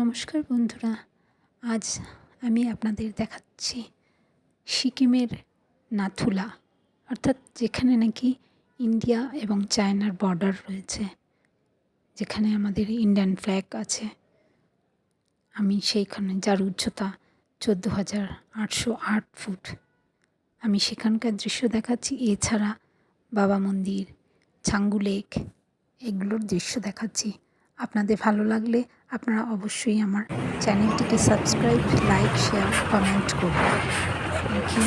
নমস্কার বন্ধুরা, আজ আমি আপনাদের দেখাচ্ছি সিকিমের নাথুলা, অর্থাৎ যেখানে নাকি ইন্ডিয়া এবং চায়নার বর্ডার রয়েছে, যেখানে আমাদের ইন্ডিয়ান ফ্ল্যাগ আছে। আমি সেইখানে, যার উচ্চতা চোদ্দ হাজার আটশো আট ফুট। আমি সেখানকার দৃশ্য দেখাচ্ছি, এছাড়া বাবা মন্দির, ছাঙ্গু লেক, এগুলোর দৃশ্য দেখাচ্ছি। আপনাদের ভালো লাগলে আপনারা অবশ্যই আমার চ্যানেলটিকে সাবস্ক্রাইব লাইক শেয়ার কমেন্ট করুন। Thank you